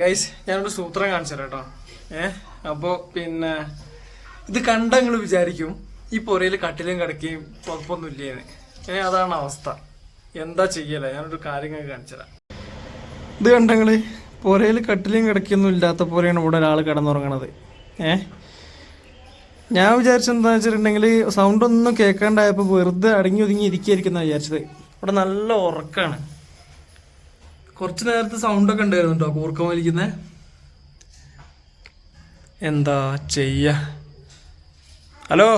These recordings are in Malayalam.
ഗൈസ് ഞാനൊരു സൂത്രം കാണിച്ചു കേട്ടോ. ഏ അപ്പോൾ പിന്നെ ഇത് കണ്ട നിങ്ങൾ വിചാരിക്കും ഈ പുരയിൽ കട്ടിലും കിടക്കുകയും കുഴപ്പമൊന്നും ഇല്ലേന്ന്. ഏ അതാണ് അവസ്ഥ. എന്താ ചെയ്യല? ഞാനൊരു കാര്യങ്ങൾ കാണിച്ചു തരാം. ഇത് കണ്ടങ്ങൾ പുരയിൽ കട്ടിലും കിടക്കൊന്നും ഇല്ലാത്ത പോലെയാണ് ഇവിടെ ഒരാൾ കിടന്നുറങ്ങണത്. ഏ? ഞാൻ വിചാരിച്ചെന്താ വെച്ചിട്ടുണ്ടെങ്കിൽ സൗണ്ട് ഒന്നും കേൾക്കാണ്ടായപ്പോൾ വെറുതെ അടങ്ങി ഒതുങ്ങി ഇരിക്കുകയായിരിക്കുന്ന വിചാരിച്ചത്. ഇവിടെ നല്ല ഉറക്കാണ്. കുറച്ച് നേരത്തെ സൗണ്ട് ഒക്കെ കേട്ടോ കൂർക്കം വലിക്കുന്നേ എന്താ ചെയ്യ? ഹലോ?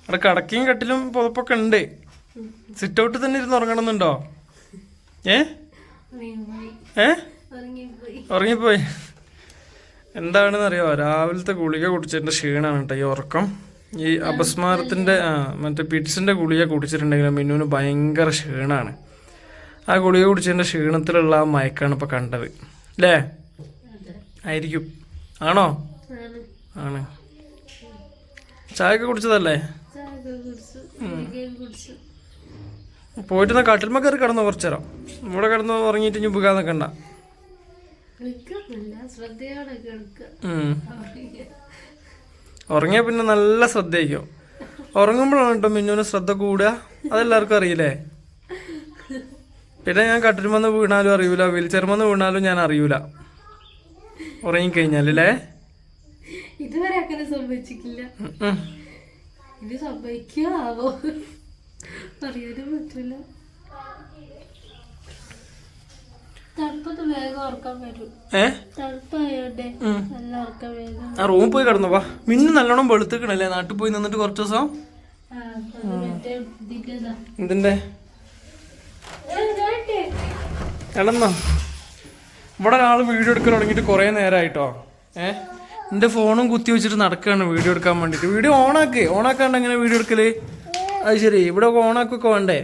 അവിടെ കടക്കയും കട്ടിലും പുതപ്പൊക്കെ ഉണ്ട്. സിറ്റ് ഔട്ട് തന്നെ ഇരുന്ന് ഉറങ്ങണമെന്നുണ്ടോ? ഏ? ഏ? ഉറങ്ങിപ്പോയി. എന്താണെന്ന് അറിയോ രാവിലത്തെ ഗുളിക കുടിച്ചതിന്റെ ക്ഷീണമാണ് കേട്ടോ ഈ ഉറക്കം. ഈ അപസ്മാരത്തിന്റെ ആ മറ്റേ പിറ്റ്സിന്റെ ഗുളിക കുടിച്ചിട്ടുണ്ടെങ്കിൽ മിന്നുവിന് ഭയങ്കര ക്ഷീണമാണ് ആ ഗുളിക കുടിച്ചതിന്റെ ക്ഷീണത്തിലുള്ള ആ മയക്കാണ് ഇപ്പോൾ കണ്ടത്. അല്ലേ ആയിരിക്കും. ആണോ? ആണ്. ചായയൊക്കെ കുടിച്ചതല്ലേ? പോയിട്ട് എന്നാ കട്ടിൽമ കയറി കിടന്നു കുറച്ചു നേരം. ഇവിടെ കിടന്ന് ഉറങ്ങിയിട്ട് ഇനി ഉപകാരം നിൽക്കണ്ട ശ്രദ്ധയോടെ കേൾക്കുക ഉം. ഉറങ്ങിയ പിന്നെ നല്ല ശ്രദ്ധയായിരിക്കും. ഉറങ്ങുമ്പോഴാണ് കേട്ടോ മിന്നുവിന് ശ്രദ്ധ കൂടുക. അതെല്ലാവർക്കും അറിയില്ലേ? പിന്നെ ഞാൻ കട്ടിരുമെന്ന് വീണാലും അറിയൂല വീൽച്ചെയർമെന്ന് വീണാലും ഞാൻ അറിയൂല. ഉറങ്ങിക്കഴിഞ്ഞാലല്ലേ ഇതുവരെ അങ്ങനെ സംഭവിച്ചിട്ടില്ല. ഇത് സംഭവിക്കാവോ? പറയാനും പറ്റില്ല തണുപ്പത്ത് വേഗം ഉറക്കാൻ വരും ഏ തണുപ്പായോണ്ടേ ഉം. നല്ല ഉറക്കം വേഗം ആ റൂമിൽ പോയി കിടന്നു വാ. മിന്നു നല്ലോണം വെളുത്തിക്കണല്ലേ നാട്ടിൽ പോയി നിന്നിട്ട് കുറച്ച് ദിവസം. എന്തിന്റെ? എടന്നോ. ഇവിടെ ഒരാൾ വീഡിയോ എടുക്കാൻ തുടങ്ങിയിട്ട് കുറേ നേരമായിട്ടോ ഏ? എന്റെ ഫോണും കുത്തി വെച്ചിട്ട് നടക്കുകയാണ് വീഡിയോ എടുക്കാൻ വേണ്ടിയിട്ട്. വീഡിയോ ഓണാക്ക്. ഓണാക്കാണ്ട് എങ്ങനെ വീഡിയോ എടുക്കൽ? അത് ശരി ഇവിടെ ഓണാക്കൊക്കെ വേണ്ടേ?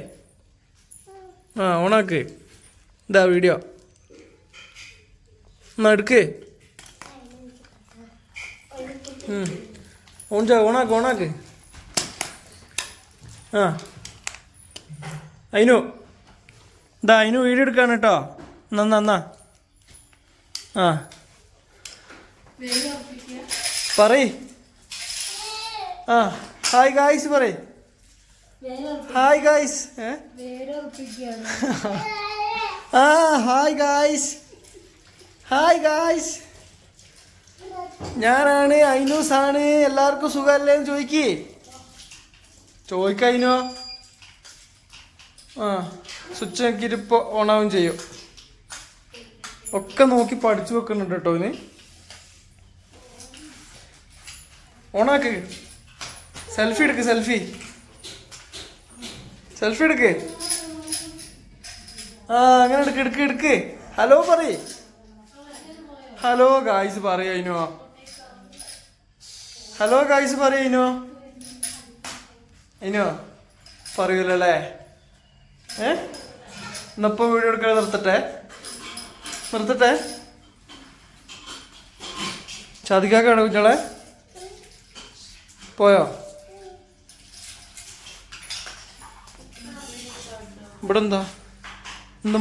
ആ ഓണാക്ക്. ഇതാ വീഡിയോ. എന്നാ എടുക്ക്. ഉം. ഓൺ ചാ ഓണാക്ക് ഓണാക്ക്. ആ. അതിനു ഇതാ അതിനു വീഡിയോ എടുക്കാണ് കേട്ടോ. നന്ന ആ. പറയ്. ആ ഹായ് ഗായ്സ് പറയ്. ഹായ് ഗായ്സ് ആ ഹായ് ഗായ്സ്. ഹായ് ഗായ്സ് ഞാനാണ് ഐനൂസ് ആണ്. എല്ലാവർക്കും സുഖമല്ലേ എന്ന് ചോദിക്ക്. ചോദിക്കൈനോ ആ സ്വിച്ച് നോക്കിയിട്ട് ഇപ്പോൾ ഓണാവും ചെയ്യും. ഒക്കെ നോക്കി പഠിച്ചു വെക്കുന്നുണ്ട് കേട്ടോ ഇനി. ഓണാക്ക് സെൽഫി എടുക്ക് സെൽഫി സെൽഫി എടുക്ക്. ആ അങ്ങനെ എടുക്ക് എടുക്ക് എടുക്ക്. ഹലോ പറയ്. ഹലോ ഗായ്സ് പറയുന്നോ ഹലോ ഗായ്സ് പറയുന്നോ അതിനോ പറയൂലല്ലേ? ഏ? എന്നപ്പോ വീഡിയോ എടുക്കാൻ നിർത്തട്ടെ? നിർത്തട്ടെ? ചതിക്കാക്കാണ് കുഞ്ഞോളെ? പോയോ? ഇവിടെ എന്താ എന്താ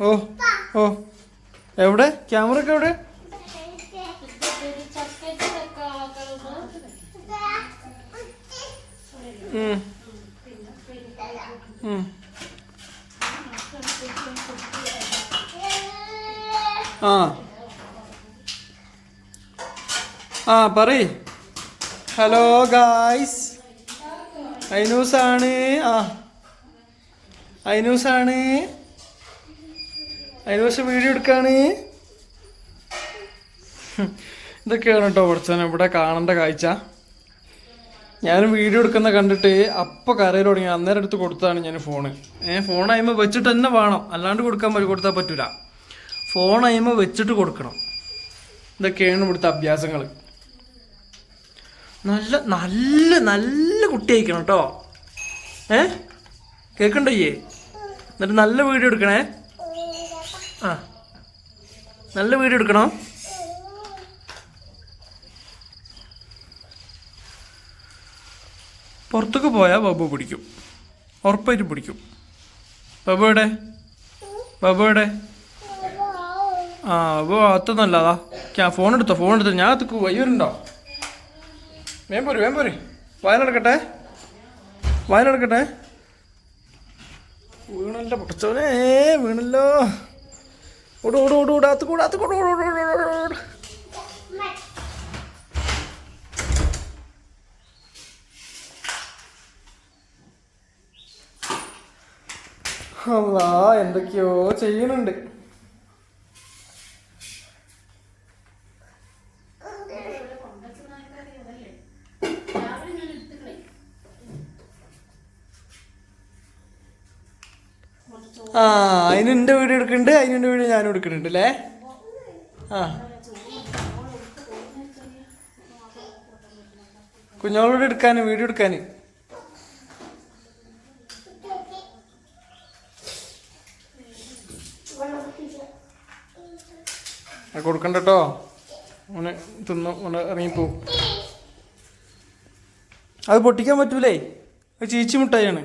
ഓ ഓ. എവിടെ? ക്യാമറ ഒക്കെ എവിടെ. ആ. ആ പറയ്. ഹലോ ഗായ്സ് ഐനൂസാണ് ആ. ഐനൂസാണ് ഐനൂസ് വീഡിയോ എടുക്കാണ്. ഇതൊക്കെയാണ് കേട്ടോ പഠിച്ചോനെ ഇവിടെ കാണേണ്ട കാഴ്ച. ഞാനും വീഡിയോ എടുക്കുന്ന കണ്ടിട്ട് അപ്പൊ കരയിൽ തുടങ്ങി. അന്നേരം എടുത്ത് കൊടുത്തതാണ് ഞാൻ ഫോണ് ഏഹ് ഫോൺ അയിമ വെച്ചിട്ട് തന്നെ വേണം. അല്ലാണ്ട് കൊടുക്കാൻ പറ്റും കൊടുത്താൽ പറ്റൂല. ഫോൺ അയിമ വെച്ചിട്ട് കൊടുക്കണം. ഇതൊക്കെയാണ് ഇവിടുത്തെ അഭ്യാസങ്ങൾ നല്ല നല്ല നല്ല കുട്ടിയായിരിക്കണം കേട്ടോ ഏ? കേൾക്കണ്ടയ്യേ എന്നിട്ട് നല്ല വീഡിയോ എടുക്കണേ? ആ. നല്ല വീഡിയോ എടുക്കണം? പുറത്തൊക്കെ പോയാൽ ബബു പിടിക്കും. ഉറപ്പായിട്ട് പിടിക്കും. ബബു എവിടെ? ബബു എവിടെ? ആ ബബു അത്തൊന്നല്ല ക്യാ ഫോൺ എടുത്തോ ഫോൺ എടുത്തോ. ഞാൻ അതൊക്കെ വയ്യൂരുണ്ടോ വേം പോര് വേം പോര്. വായനെടുക്കട്ടെ? വായനെടുക്കട്ടെ? വീണല്ലോ പൊട്ടച്ചോനെ വീണല്ലോ. ഓടു ഓടു ഓടു ഓട് അത്ത് കൂട അല്ലാ എന്തൊക്കെയോ ചെയ്യുന്നുണ്ട് ആ അതിന് എന്റെ വീഡിയോ എടുക്കുന്നുണ്ട് അതിന് എന്റെ വീഡിയോ ഞാനും എടുക്കുന്നുണ്ട് അല്ലേ? ആ. കുഞ്ഞോളോട് എടുക്കാൻ വീഡിയോ എടുക്കാൻ കൊടുക്കണ്ടോ കേട്ടോ തിന്നു ഓന് ഇറങ്ങിപ്പോവും അത് പൊട്ടിക്കാൻ പറ്റൂലേ? അത് ചീച്ചി മുട്ടായിയാണ്.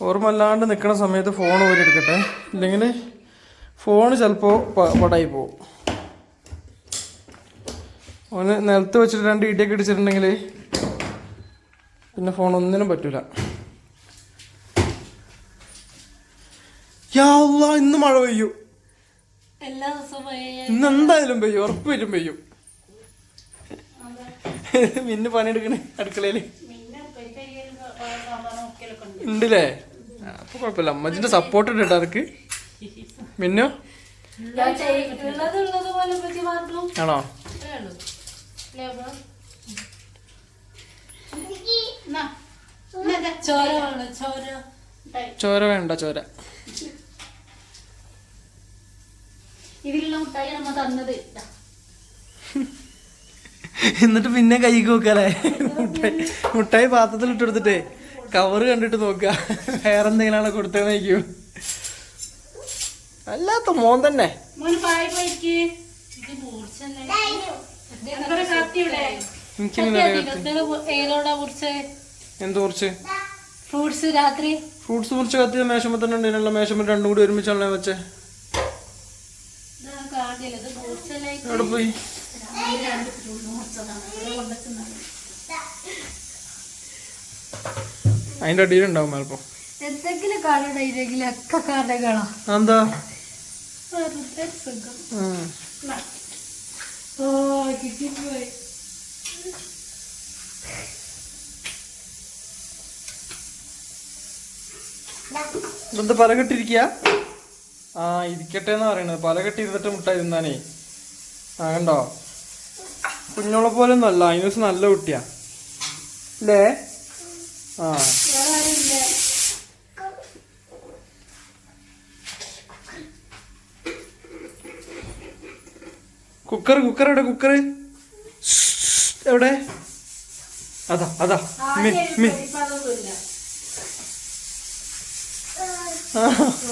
ഓർമ്മല്ലാണ്ട് നിൽക്കുന്ന സമയത്ത് ഫോൺ ഊരി എടുക്കട്ടെ. ഇല്ലെങ്കിൽ ഫോൺ ചിലപ്പോൾ പടായി പോകും ഒന്ന് നിലത്ത് വെച്ചിട്ട് രണ്ട് ഇടിയൊക്കെ ഇടിച്ചിട്ടുണ്ടെങ്കിൽ പിന്നെ ഫോൺ ഒന്നിനും പറ്റൂല. യാ ഇന്ന് മഴ പെയ്യൂ. എല്ലാ ദിവസവും ഇന്ന് എന്തായാലും പെയ്യും വരും പെയ്യും. മിന്നു പണിയെടുക്കണേ അടുക്കളയിൽ. ഉണ്ടല്ലേ അപ്പൊ കുഴപ്പമില്ല അമ്മച്ചിന്റെ സപ്പോർട്ട് ഉണ്ട് കേട്ടോ അതൊക്കെ മിന്നു? ആണോ? ചോര വേണ്ട ചോര. ഇതിലുള്ള മുട്ടായി നമ്മ തന്നത്. എന്നിട്ട് പിന്നെ കൈക്ക് നോക്കാലേ മുട്ടായി മുട്ടായി പാത്രത്തിൽ ഇട്ടെടുത്തിട്ടേ കവറ് കണ്ടിട്ട് നോക്കുക. വേറെ എന്തെങ്കിലും കൊടുത്തേ നോക്കൂ അല്ലാത്ത മോൻ തന്നെ. എന്ത് കുറച്ച് ഫ്രൂട്ട്സ് രാത്രി? ഫ്രൂട്ട്സ് മുറിച്ച് കത്തിയ മേശമ്മ തന്നെ ഉണ്ടല്ലോ മേശമ്മ രണ്ടും കൂടി ഒരുമിച്ചാണല്ലോ വെച്ചേ. എവിടെ പോയി? അതിന്റെ അടിയിലുണ്ടാവും ചിലപ്പോ. എന്തെങ്കിലും കാണുന്നെങ്കിലും ഒക്കെ കഥകളാ. എന്താ. ഓ കിട്ടിപ്പോയി. ഇതെന്താ പല കെട്ടിരിക്കുക ആ ഇരിക്കട്ടെ എന്ന് പറയണത്. പല കെട്ടിരുന്നിട്ട് മുട്ടായി തിന്നാനേ. ആ കണ്ടോ? കുഞ്ഞോളെ പോലെ ഒന്നും അല്ല ദിവസം നല്ല കുട്ടിയാ. അല്ലേ ആ. കുക്കർ കുക്കർ എവിടെ കുക്കർ എവിടെ? അതാ അതാ.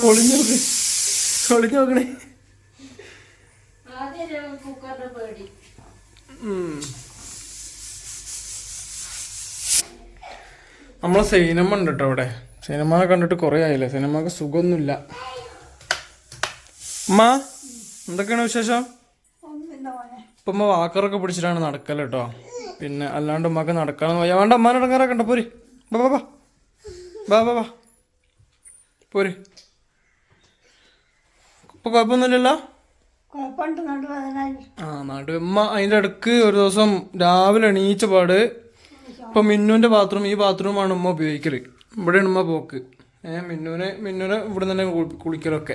ഒളിഞ്ഞു നോക്ക്. ഒളിഞ്ഞു നോക്കണേ. ഉം കുക്കറിന്റെ പേടി. നമ്മളെ സിനിമ ഉണ്ട് കേട്ടോ ഇവിടെ സിനിമ കണ്ടിട്ട് കുറേ ആയില്ലേ? സിനിമക്ക് സുഖമൊന്നുമില്ല. അമ്മ എന്തൊക്കെയാണ് വിശേഷം? ഇപ്പൊ അമ്മ വാക്കറൊക്കെ പിടിച്ചിട്ടാണ് നടക്കൽ കേട്ടോ പിന്നെ അല്ലാണ്ട് ഉമ്മക്ക് നടക്കാന്ന് വയ്യ. വേണ്ട അമ്മാനെ ഇടങ്ങാറാക്കണ്ട കണ്ട പോരി. ബാ ബാ ബാ ബാ ബാ പോര്. ഇപ്പൊ കുഴപ്പമൊന്നുമില്ലല്ലോ? ആ അതിന്റെ അതിന്റെ ഇടയ്ക്ക് ഒരു ദിവസം രാവിലെ എണീച്ച പാട് ഇപ്പൊ മിന്നുവിന്റെ ബാത്റൂം ഈ ബാത്റൂമാണ് ഉമ്മ ഉപയോഗിക്കൽ ഇവിടെയാണ് ഉമ്മ പോക്ക്. ഏ മിന്നുവിനെ മിന്നുവിനെ ഇവിടെ തന്നെ കുളി- കുളിക്കലൊക്കെ.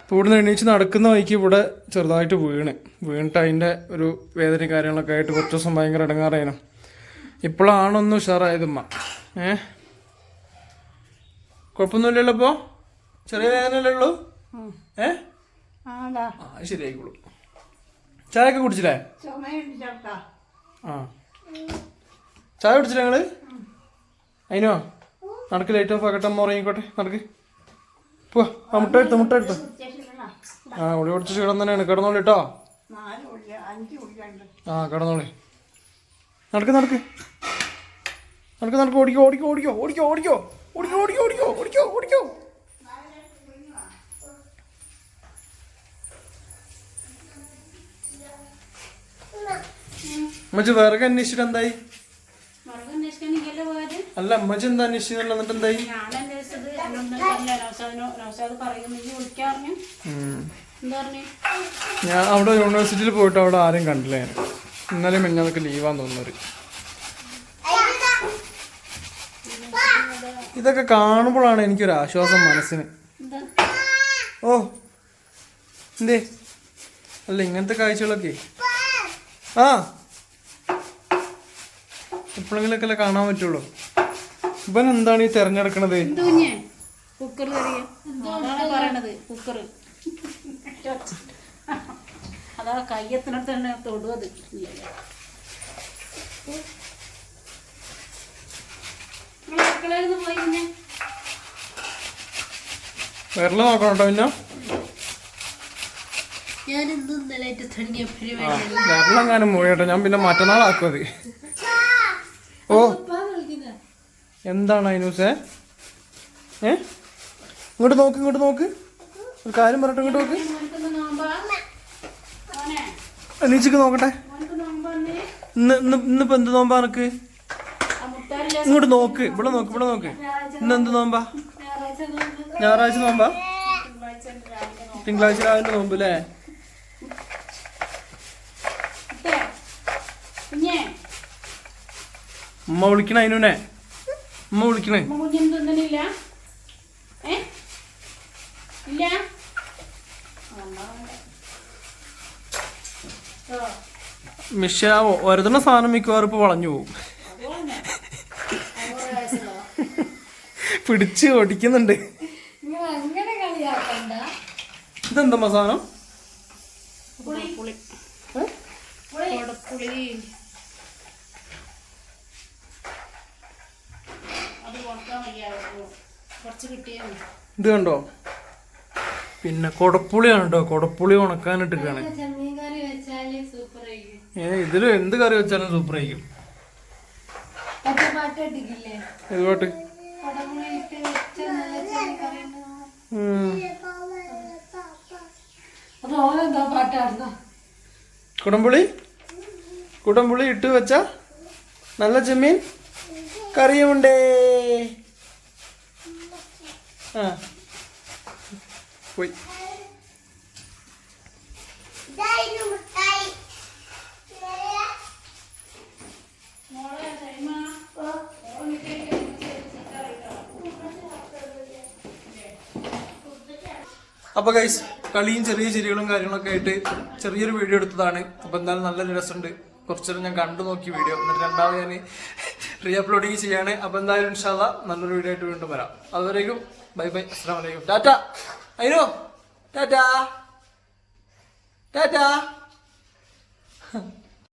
അപ്പോൾ ഇവിടുന്ന് എണീച്ച് നടക്കുന്ന വഴിക്ക് ഇവിടെ ചെറുതായിട്ട് വീണ്. വീണിട്ട് അതിന്റെ ഒരു വേദന കാര്യങ്ങളൊക്കെ ആയിട്ട് കുറച്ച് ദിവസം ഭയങ്കര ഇടങ്ങാറായിരുന്നു ഇപ്പോഴാണൊന്ന് ഉഷാറായത് ഉമ്മ. ഏ? കുഴപ്പമൊന്നുമില്ലല്ലോ ഇപ്പോൾ ചെറിയ വേദനയല്ലേ ഉള്ളൂ? ഏ? ശരിയായിക്കോളൂ. ചായ ഒക്കെ കുടിച്ചില്ലേ ആ. ചായ കുടിച്ചില്ല ഞങ്ങൾ അതിനോ നടക്ക് ലൈറ്റ് ഓഫ് ആക്കട്ടെ അമ്മ ഉറങ്ങിക്കോട്ടെ നടക്ക്. പോവാ മുട്ട എടുത്തു മുട്ട എടുത്തു. ആ ഉള്ളി ക്ഷീണം തന്നെയാണ്. കിടന്നോളി കേട്ടോ ആ കിടന്നോളി. നടക്ക് നടക്ക്. നടക്ക് നടക്ക് ഓടിക്കോ ഓടിക്കോ ഓടിക്കോ ഓടിക്കോ ഓടിക്കോ ഓടിക്കോ ഓടിക്കോ ഓടിക്കോ ഓടിക്കോ ഓടിക്കോ. മറ്റു വിറക് അന്വേഷിച്ചിട്ട് എന്തായി? അല്ല അമ്മച്ചി എന്താ അന്വേഷിച്ചു എന്നിട്ട് എന്തായി? ഞാൻ അന്വേഷിച്ചത്. എന്താ പറഞ്ഞു? ഞാൻ അവിടെ യൂണിവേഴ്സിറ്റിയിൽ പോയിട്ട് അവിടെ ആരും കണ്ടില്ല ഞാൻ. ഇന്നലെ മിഞ്ഞാതൊക്കെ ലീവാന്ന് തോന്നുന്നവര്. ഇതൊക്കെ കാണുമ്പോഴാണ് എനിക്കൊരു ആശ്വാസം മനസ്സിന്. ഓ എന്തേ? അല്ല ഇങ്ങനത്തെ കാഴ്ചകളൊക്കെ. ആ. എപ്പോഴെങ്കിലൊക്കെ അല്ലേ കാണാൻ പറ്റുള്ളൂ. ഇവൻ എന്താണ് ഈ തെരഞ്ഞെടുക്കണത്? കുക്കർ പറയണത് കുക്കർ തൊടുവത് പിന്നെ. ഞാനും മുഴയട്ടെ ഞാൻ പിന്നെ മറ്റന്നാളാക്കും അത്. എന്താണ് അയിനൂസേ ഏ? ഇങ്ങോട്ട് നോക്ക് ഇങ്ങോട്ട് നോക്ക്. ഒരു കാര്യം പറഞ്ഞിട്ട് ഇങ്ങോട്ട് നോക്ക്. നീച്ചക്ക് നോക്കട്ടെ. ഇന്ന് ഇന്ന് ഇന്നിപ്പോ എന്ത് നോമ്പാ നിനക്ക്? ഇങ്ങോട്ട് നോക്ക്. ഇവിടെ നോക്ക് ഇവിടെ നോക്ക്. ഇന്ന് എന്ത് നോമ്പാ? ഞായറാഴ്ച നോമ്പാ? തിങ്കളാഴ്ച രാവിലെ നോമ്പ് അല്ലേ ഉമ്മ വിളിക്കണ അതിനുനെ അമ്മ വിളിക്കണേ. തിന്നില്ല ഇല്ല? മിഷാവോ ഒരതണ സാധനം മിക്കവാറും ഇപ്പൊ വളഞ്ഞു പോകും. പിടിച്ച് ഓടിക്കുന്നുണ്ട്. ഇതെന്താ സാധനം? പുളി. പുളി. പുളി ഇത് കണ്ടോ? പിന്നെ കൊടപ്പുളിയാണ് കേട്ടോ. കൊടപ്പുളി ഉണക്കാനിട്ടിരിക്കുകയാണ് ഏ ഇതിൽ എന്ത് കറി വെച്ചാലും സൂപ്പർ ആയിരിക്കും ഏത് കുടംപുളി? കുടംപുളി ഇട്ട് വെച്ച നല്ല ചെമ്മീൻ കറിയുമുണ്ടേ. പോയി. അപ്പോൾ ഗൈസ് കളിയും ചെറിയ ചിരികളും കാര്യങ്ങളൊക്കെ ആയിട്ട് ചെറിയൊരു വീഡിയോ എടുത്തതാണ്. അപ്പോൾ എന്തായാലും നല്ല രസമുണ്ട്. കുറച്ചേരം ഞാൻ കണ്ടു നോക്കി വീഡിയോ എന്നിട്ട് രണ്ടാമത് ഞാൻ റീ അപ്ലോഡിങ് ചെയ്യാണ്. അപ്പൊ എന്തായാലും ഇൻഷാല്ല നല്ലൊരു വീഡിയോ ആയിട്ട് വീണ്ടും വരാം. അതുവരേക്കും ബൈ ബൈ അസ്സാം വലൈക്കും ടാറ്റ അയ്യോ ടാറ്റ ടാറ്റ